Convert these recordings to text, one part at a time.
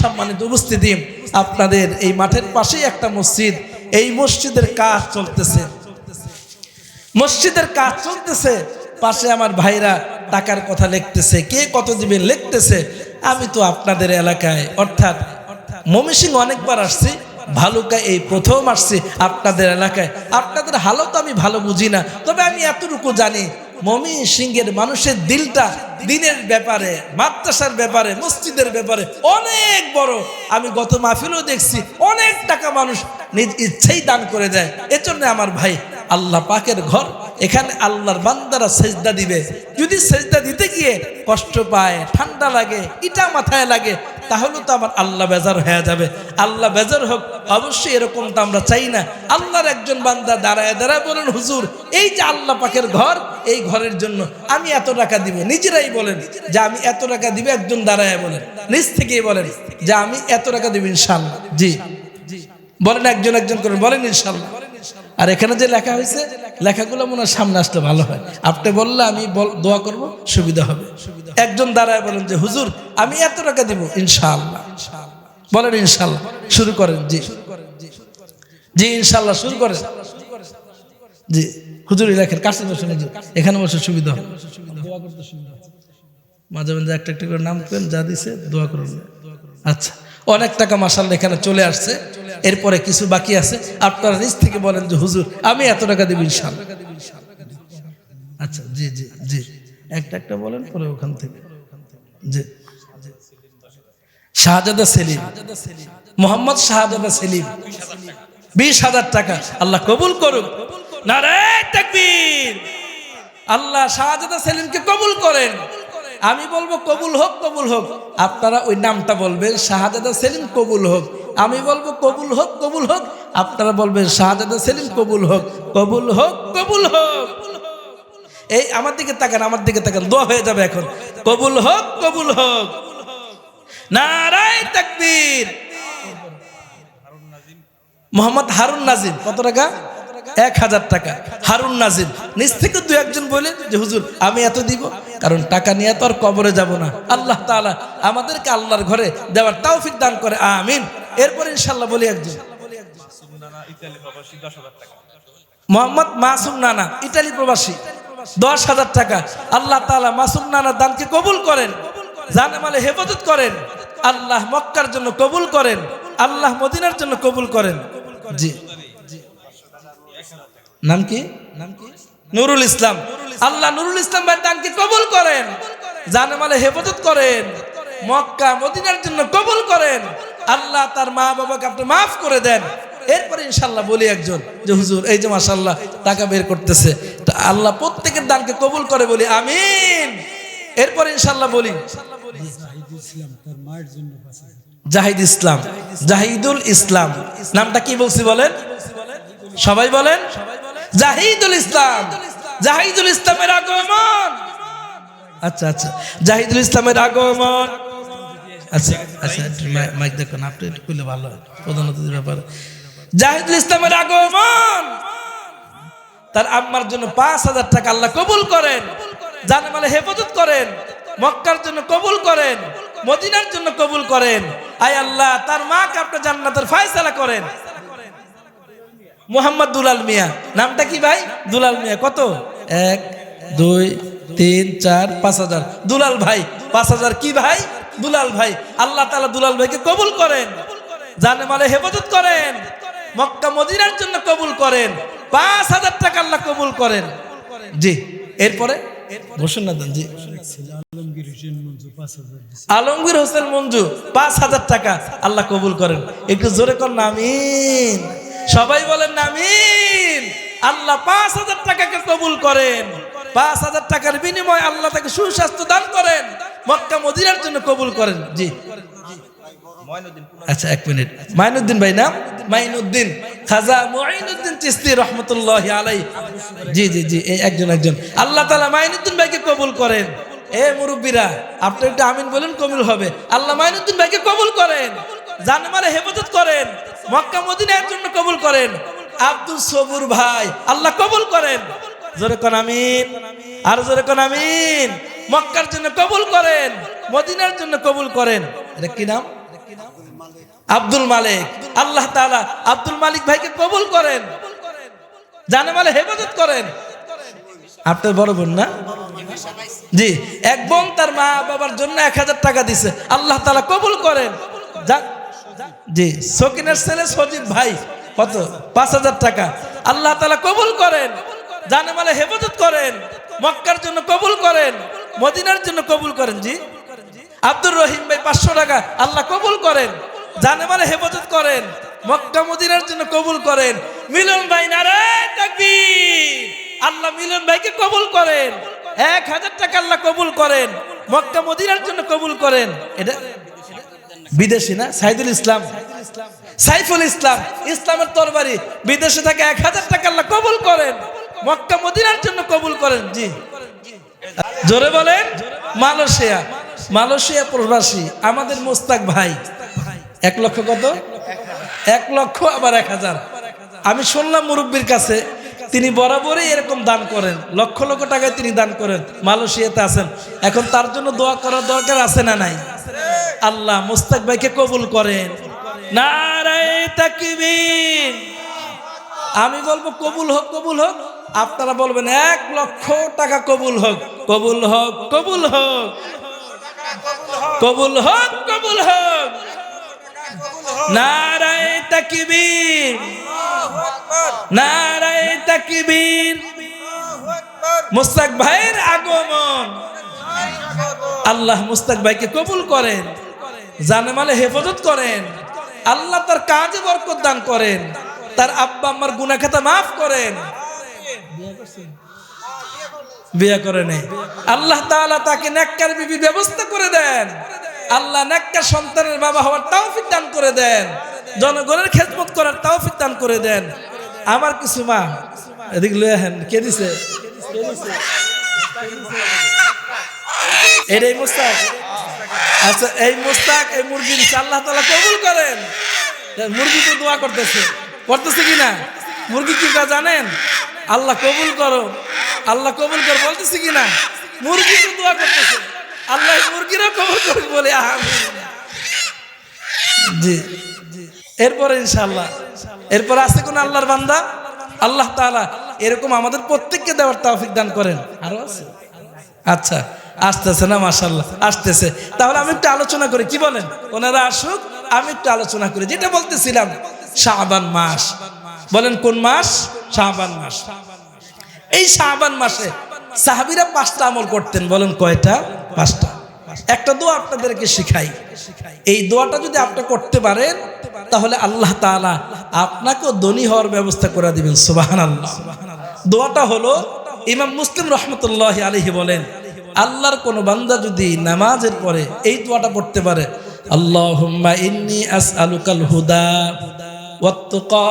সম্মানিত উপস্থিতি, আপনাদের এই মাঠের পাশেই একটা মসজিদ, এই মসজিদের কাজ চলতেছে। মসজিদের কাজ চলতেছে, পাশে আমার ভাইরা টাকার কথা লিখতেছে, কে কত দিবেন লিখতেছে, আমি তো আপনাদের এলাকায়, অর্থাৎ মমিসিং অনেকবার আসছি, ভালুকা এই প্রথম আসছি আপনাদের এলাকায়। আপনাদের হালও তো আমি ভালো বুঝি না, তবে আমি এতটুকু জানি মমি সিংহের মানুষের দিলটা দিনের ব্যাপারে, মাদ্রাসার ব্যাপারে, মসজিদের ব্যাপারে অনেক বড়। আমি গত মাহফিলও দেখছি অনেক টাকা মানুষ নিজ ইচ্ছেই দান করে দেয়। এজন্য আমার ভাই আল্লাহ পাকের ঘর এখানে আল্লাহর বান্দারা সেজদা দিবে। যদি সেজদা দিতে গিয়ে কষ্ট পায়, ঠান্ডা লাগে, ইটা মাথায় লাগে, তাহলে তো আমার আল্লাহ বেজার হয়ে যাবে। আল্লাহ বেজার হোক, অবশ্যই এরকম তো আমরা চাই না। আল্লাহর একজন বান্দা দাঁড়ায় দাঁড়ায় বলেন, হুজুর, এই যে আল্লাহ পাকের ঘর, এই ঘরের জন্য আমি এত টাকা দিব। নিজেরাই বলেন, যে আমি এত টাকা দিব, একজন দাঁড়ায় বলেন নিজ থেকেই বলেন, যে আমি এত টাকা দিব ইনশাল্লাহ জি। বলেন একজন একজন করে, বলেন ইনশাল্লাহ আর এখানে যে লেখা হয়েছে, লেখাগুলো মনে হয় সামনে আসলে ভালো হয়। আপনি বললে আমি দোয়া করব, সুবিধা হবে। একজন দাঁড়ায় বলেন যে, হুজুর, আমি এত টাকা দিব। ইনশাআল্লাহ। বলেন, ইনশাআল্লাহ। শুরু করেন, জি। জি, ইনশাআল্লাহ, শুরু করেন। জি, হুজুর লেখেন কাছে বসে এখানে বসে সুবিধা হবে। মাঝে মাঝে একটা একটা করে নাম করেন, যা দিছে, দোয়া করুন। আচ্ছা। অনেক টাকা মাসাল এখানে চলে আসছে। এরপরে কিছু বাকি আছে। আপনারা নিজ থেকে বলেন যে, হুজুর, আমি এত টাকা দিব ইনশাল্লাহ আচ্ছা জি জি জি। একটা একটা বলেন পরে ওখান থেকে। জি। শাহজাদা সেলিম। মোহাম্মদ শাহজাদা সেলিম। বিশ হাজার টাকা। আল্লাহ কবুল করুক। নারায় তাকবীর। আল্লাহ শাহজাদা সেলিমকে কবুল করেন। আমি বলব কবুল হোক কবুল হোক। আপনারা ওই নামটা বলবেন শাহজাদা সেলিম কবুল হোক। আমি বলব কবুল হোক কবুল হোক। আপনারা বলবেন শাহজাদা সেলিম কবুল হোক। কবুল হোক কবুল হোক। এই আমার দিকে তাকান, আমার দিকে তাকান, দোয়া হয়ে যাবে এখন। কবুল হোক কবুল হোক। নারায় তাকবীর। মোহাম্মদ হারুন নাজিম, কত টাকা? এক হাজার টাকা। হারুন নাজিম, নিজ থেকে দু একজন বলেন যে, হুজুর, আমি এত দিব, কারণ টাকা নিয়ে তো আর কবরে যাব না। আল্লাহ তাআলা আমাদেরকে আল্লাহর ঘরে দেওয়ার তৌফিক দান করে, আমিন। এরপর ইনশাল্লাহ বলি একজন, মোহাম্মদ মাসুম নানা ইটালি প্রবাসী, দশ হাজার টাকা। আল্লাহ তাআলা মাসুম নানা দানকে কবুল করেন, জানে মালে হেফাজত করেন, আল্লাহ মক্কার জন্য কবুল করেন, আল্লাহ মদিনার জন্য কবুল করেন। জি। নাম কি? নাম কি নুরুল ইসলাম। আল্লাহ নুরুল ইসলাম ভাই দানকে কবুল করেন। জানে মালে হেফাজত করেন। মক্কা, মদিনার জন্য কবুল করেন। আল্লাহ তার মা বাবাকে আপনি মাফ করে দেন। এরপরে ইনশাল্লাহ বলি একজন যে, হুজুর, এই যে মাসাল্লাহ টাকা বের করতেছে আল্লাহ প্রত্যেকের দানকে কবুল করে বলি, আমিন। এরপরে ইনশাল্লাহ বলি, জাহিদ ইসলাম, জাহিদুল ইসলাম। নামটা কি বলছি বলেন? সবাই বলেন? জাহিদুল ইসলাম, জাহিদুল ইসলামের আগমন। আচ্ছা আচ্ছা জাহিদুল ইসলামের আগমন। আচ্ছা আচ্ছা আপনি প্রধান ইসলামের তার আম্মার জন্য পাঁচ হাজার টাকা আল্লাহ কবুল করেন। মানে করেন। মক্কার জন্য কবুল করেন। মদিনার জন্য কবুল করেন। আয় আল্লাহ, তার মাকে আপনার জান্নাতের ফায়সালা করেন। মোহাম্মদ দুলাল মিয়া। নামটা কি ভাই? দুলাল মিয়া। কত? এক, দুই, তিন, চার, পাঁচ হাজার। দুলাল ভাই, পাঁচ হাজার কি ভাই? দুলাল ভাই। আল্লাহ তালা দুলাল ভাইকে কবুল করেন। জানে মানে হেফাজত করেন। মক্কা মদিনার জন্য কবুল করেন। পাঁচ হাজার টাকা আল্লাহ কবুল করেন। জি, এরপরে? আলমগীর হোসেন মঞ্জু, পাঁচ হাজার টাকা আল্লাহ কবুল করেন। একটু জোরে কর না, আমিন। সবাই বলেন আমিন। আল্লাহ পাঁচ হাজার টাকাকে কবুল করেন। পাঁচ হাজার টাকার বিনিময়ে আল্লাহ তাকে সুস্বাস্থ্য দান করেন। মক্কা মদিনার জন্য কবুল করেন। জি। আচ্ছা এক মিনিট। মাইনুদ্দিন ভাই না মাইনুদ্দিন। খাজা মুঈনুদ্দিন চিস্তি রহমতুল্লাহ আলাই জি জি জি, এই একজন একজন। আল্লাহ তাআলা মাইনুদ্দিন ভাইকে কবুল করেন। এ মুরব্বীরা, আপনি একটু আমিন বলেন, কবুল হবে। আল্লাহ মাইনুদ্দিন ভাইকে কবুল করেন। জানমারে হেফাজত করেন, মক্কা, মদিনার জন্য কবুল করেন। আব্দুল সবুর ভাই, আল্লাহ কবুল করেন। জোরে কোন আমিন? আর জোরে কোন আমিন? মক্কার জন্য কবুল করেন, মদিনার জন্য কবুল করেন। এটা কি নাম? আব্দুল মালিক। আল্লাহ তাআলা আব্দুল মালিক ভাইকে কবুল করেন। জানে মালে হেফাজত করেন। আপনার বড় বোন না? জি, এক বোন তার মা বাবার জন্য এক হাজার টাকা দিছে। আল্লাহ তাআলা কবুল করেন। জি। সকিনের ছেলে সজীব ভাই, কত? পাঁচ হাজার টাকা। আল্লাহ তালা কবুল করেন। জানে মালে হেফাজত করেন। মক্কার জন্য কবুল করেন। মদিনার জন্য কবুল করেন, জি। আব্দুর রহিম ভাই, পাঁচশো টাকা। আল্লাহ কবুল করেন। জানে মানে হেফাজত করেন। মক্কা, মদিনার জন্য কবুল করেন। মিলন ভাই নারে তাকবীর। আল্লাহ মিলন ভাইকে কবুল করেন। এক হাজার টাকা আল্লাহ কবুল করেন। মক্কা, মদিনার জন্য কবুল করেন। এটা বিদেশি না? সাইদুল ইসলাম। সাইফুল ইসলাম, ইসলামের তরবারি। বিদেশে থেকে এক হাজার টাকা কবুল করেন। মক্কা, মদিনার জন্য কবুল করেন, জি। জোরে বলেন, মালয়েশিয়া। মালয়েশিয়া প্রবাসী, আমাদের মোস্তাক ভাই। এক লক্ষ কত? এক লক্ষ, আবার এক হাজার। আমি শুনলাম মুরব্বীর কাছে তিনি বরাবরই এরকম দান করেন। লক্ষ লক্ষ টাকায় তিনি দান করেন। মালয়েশিয়াতে আছেন। এখন তার জন্য দোয়া করার দরকার আছে না নাই? আল্লাহ মোস্তাক ভাইকে কবুল করেন। আমি বলব কবুল হোক কবুল হোক। আপনারা বলবেন, এক লক্ষ টাকা কবুল হোক। কবুল হোক কবুল হোক। কবুল হোক কবুল হোক। নারায় তাকবীর। নারায় তাকবীর মুস্তাক ভাইয়ের আগমন। আল্লাহ মুস্তাক ভাইকে কবুল করেন। জানে মালে হেফাজত করেন। আল্লাহ তার কাজে বরকত দান করেন। তার আব্বা আম্মার গুনা মাফ করেন। বিয়ে করে নেই। আল্লাহ তাআলা তাকে নেককার বিবি ব্যবস্থা করে দেন। আল্লাহ নেককার সন্তানের বাবা হওয়ার তৌফিক দান করে দেন। জনগণের খেদমত করার তৌফিক দান করে দেন। আমার কিছু মা, এদিক লয়ে হেন কে দিছে? এটাই মুস্তাক? আচ্ছা এই মুস্তাক, এই মুরগি আল্লাহ তালা কবুল করেন। মুরগি তো দোয়া করতেছে। করতেছে কি না? মুরগি কি তা জানেন? আল্লাহ কবুল করো। আল্লাহ কবুল কর বলতেছে কি না? মুরগি তো দোয়া করতেছে। আল্লাহ মুরগিরা কবুল করে বলে, আমিন। জি। এরপরে ইনশাআল্লাহ। এরপর আছে কোন আল্লাহর বান্দা? আল্লাহ তাআলা এরকম আমাদের প্রত্যেককে দেওয়ার তৌফিক দান করেন। আরও আছে? আচ্ছা আসতেছে না মাশাল্লাহ আসতেছে। তাহলে আমি একটু আলোচনা করি, কি বলেন? ওনারা আসুক, আমি একটু আলোচনা করি। যেটা বলতেছিলাম শাহবান মাস। বলেন কোন মাস? শাহবান মাস। এই শাহবান মাসে সাহাবিরা পাঁচটা আমল করতেন, বলেন কয়টা? পাঁচটা। একটা দোয়া আপনাদেরকে শিখাই। এই দোয়াটা যদি আপনি করতে পারেন, তাহলে আল্লাহ তাআলা আপনাকেও ধনী হওয়ার ব্যবস্থা করে দিবেন সুবাহান আল্লাহ দোয়াটা হলো, ইমাম মুসলিম রহমতুল্লাহ আলহি বলেন, আল্লাহর কোন বান্দা যদি নামাজের পরে এই দোয়াটা পড়তে পারে, আল্লাহুম্মা ইন্নি আসআলুকাল হুদা ওয়াত্তুকা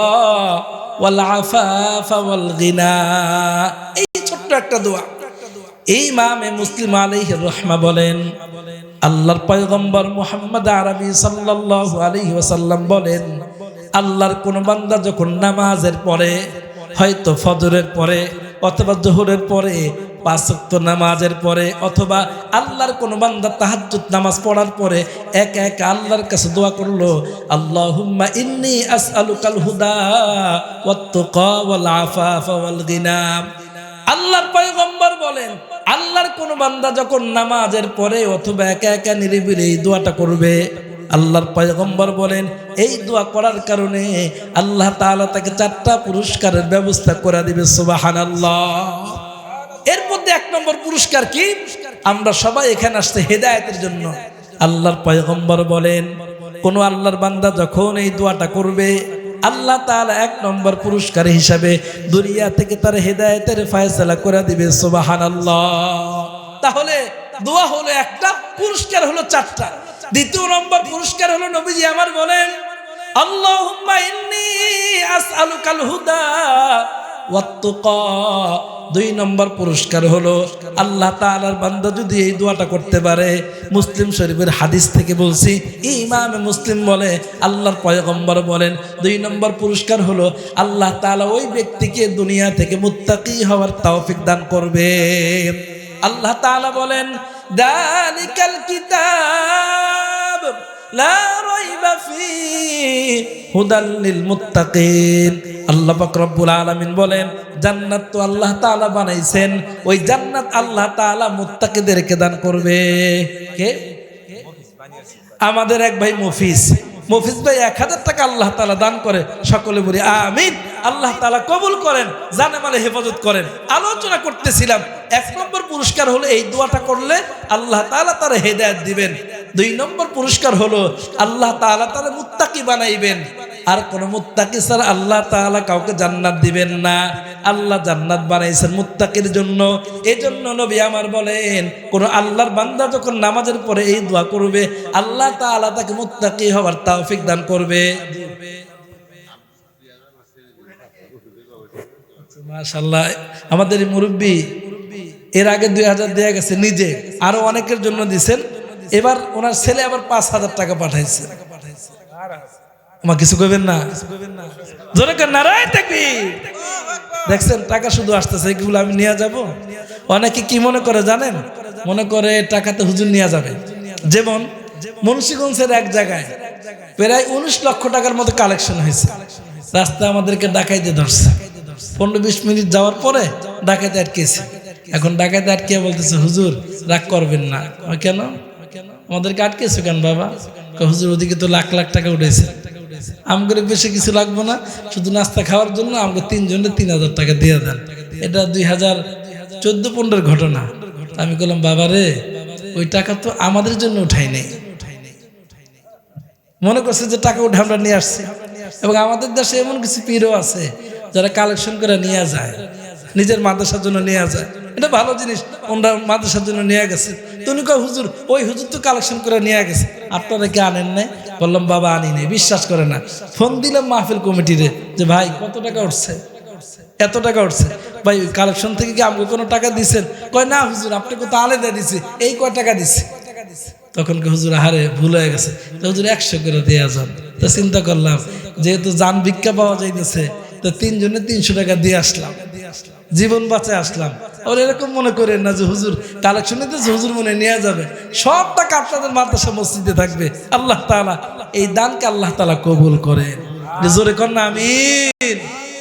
ওয়াল আফাফা ওয়াল গিনা। এই ছোট্ট একটা দোয়া। এই মামে মুসলিম আলাইহি রহমা বলেন, আল্লাহর পয়গম্বর মুহাম্মদ আরবি সাল্লাল্লাহু আলাইহি ওসাল্লাম বলেন, আল্লাহর কোন বান্দা যখন নামাজের পরে, হয়তো ফজরের পরে অথবা জোহরের পরে পাঁচক্ত নামাজের পরে অথবা আল্লাহর কোন বান্দা তাহাজ্জুদ নামাজ পড়ার পরে এক এক আল্লাহর কাছে দোয়া করল, আল্লাহুম্মা ইন্নি আসআলুকাল হুদা ওয়াল আফাফা ওয়াল গিনা। আল্লাহর পয়গম্বর বলেন, আল্লাহর কোন বান্দা যখন নামাজের পরে অথবা একা একা নিরিবিলি এই দোয়াটা করবে, আল্লাহর পয়গম্বর বলেন, এই দোয়া করার কারণে আল্লাহ তাআলা তাকে চারটা পুরস্কারের ব্যবস্থা করে দিবে, সুবহানাল্লাহ। এর মধ্যে এক নম্বর পুরস্কার কি? আমরা সবাই এখানে আসতে হেদায়েতের জন্য। আল্লাহর পয়গম্বর বলেন, কোন আল্লাহর বান্দা যখন এই দোয়াটা করবে আল্লাহ তাআলা এক নম্বর পুরস্কার হিসাবে দুনিয়া থেকে তার হেদায়তের ফায়সলা করে দিবে সোবাহান তাহলে দোয়া হলো একটা, পুরস্কার হলো চারটা। দ্বিতীয় নম্বর পুরস্কার হলো নবীজি আমার বলেন আল্লাহ আসআলুকাল হুদা দুই নম্বর পুরস্কার হলো আল্লাহ তাআলার বান্দা যদি এই দোয়াটা করতে পারে, মুসলিম শরীফের হাদিস থেকে বলছি, ইমামে মুসলিম বলে, আল্লাহর পয়গম্বর বলেন। দুই নম্বর পুরস্কার হলো আল্লাহ তাআলা ওই ব্যক্তিকে দুনিয়া থেকে মুত্তাকি হওয়ার তৌফিক দান করবে। আল্লাহ তাআলা বলেন, দালিকাল কিতাব লা রাইবা ফি হুদাল লিল আল্লাহ পাক রব্বুল আলামিন বলেন, জান্নাত তো আল্লাহ তাআলা বানাইছেন, ওই জান্নাত আল্লাহ তাআলা মুত্তাকিদেরকে দান করবে। কে? আমাদের এক ভাই মফিজ। মফিজ ভাই এক হাজার টাকা আল্লাহ তালা দান করে, সকলে বলি, আমিন। আল্লাহ তালা কবুল করেন, জানে মানে হেফাজত করেন। আলোচনা করতেছিলাম এক নম্বর পুরস্কার হলো এই দোয়াটা করলে আল্লাহ তালা তার হেদায়ত দিবেন। দুই নম্বর পুরস্কার হলো আল্লাহ তালা তারা মুত্তাকি বানাইবেন। আর কোন মুত্তাকি স্যার আল্লাহ তাআলা কাউকে জান্নাত দিবেন না। আল্লাহ জান্নাত বানাইছেন মুত্তাকির জন্য। এই জন্য নবী আমার বলেন, কোন আল্লাহর বান্দা যখন নামাজের পরে এই দোয়া করবে, আল্লাহ তাআলা তাকে মুত্তাকি হওয়ার তৌফিক দান করবে। মাশাল্লাহ আমাদের মুরব্বী এর আগে দুই হাজার দেওয়া গেছে নিজে। আরও অনেকের জন্য দিছেন। এবার ওনার ছেলে আবার পাঁচ হাজার টাকা পাঠাইছে। আমার কিছু কইবেন না? জোরে নারায় দেখছেন, টাকা শুধু আসতেছে, এগুলো আমি নিয়ে যাব। অনেকে কি মনে করে জানেন? মনে করে টাকাতে হুজুর নিয়ে যাবে। যেমন মুন্সিগঞ্জের এক জায়গায় প্রায় উনিশ লক্ষ টাকার মতো কালেকশন হয়েছে। রাস্তা আমাদেরকে ডাকাইতে ধরছে। পনেরো বিশ মিনিট যাওয়ার পরে ডাকাইতে আটকেছে। এখন ডাকাইতে আটকে বলতেছে, হুজুর, রাগ করবেন না। কেন? আমাদেরকে আটকেছো কেন বাবা? হুজুর, ওদিকে তো লাখ লাখ টাকা উঠেছে। আমগরে বেশি কিছু লাগবো না, শুধু নাস্তা খাওয়ার জন্য আমাকে তিনজনে তিন হাজার টাকা দিয়ে দেন। এটা দুই হাজার চোদ্দ, পনেরোর ঘটনা। আমি বললাম, বাবা রে, ওই টাকা তো আমাদের জন্য উঠাই নেই। মনে করছে যে টাকা উঠে আমরা নিয়ে আসছি। এবং আমাদের দেশে এমন কিছু পীরও আছে, যারা কালেকশন করে নিয়ে যায়, নিজের মাদ্রাসার জন্য নিয়ে যায়। এটা ভালো জিনিস, ওনারা মাদ্রাসার জন্য নিয়ে গেছে। তুমি কয়, হুজুর, ওই হুজুর তো কালেকশন করে নিয়ে গেছে। আপনারা কি আনেন নাই? বললাম, বাবা, আনি নাই, বিশ্বাস করে না। ফোন দিলাম মাহফিল কমিটিরে যে, ভাই, কত টাকা উঠছে? এত টাকা উঠছে? ভাই কালেকশন থেকে কি আমাকে কোনো টাকা দিচ্ছেন কয়, না হুজুর, আপনাকে তো আলাদা দিছে, এই কয় টাকা দিছে? তখন হুজুর, আহারে, ভুল হয়ে গেছে। হুজুর, একশো করে দেওয়া যান। তো চিন্তা করলাম, যেহেতু যান ভিক্ষা পাওয়া যাইতেছে, তো তিনজনে তিনশো টাকা দিয়ে আসলাম। জীবন বাঁচে আসলাম। আর এরকম মনে করেন না যে হুজুর কালেকশন নিতেছে হুজুর মনে নেওয়া যাবে। সবটা টাকা আপনাদের মাদ্রাসা মসজিদে থাকবে। আল্লাহ তালা এই দানকে আল্লাহ তালা কবুল করেন। জোরে কর না, আমিন।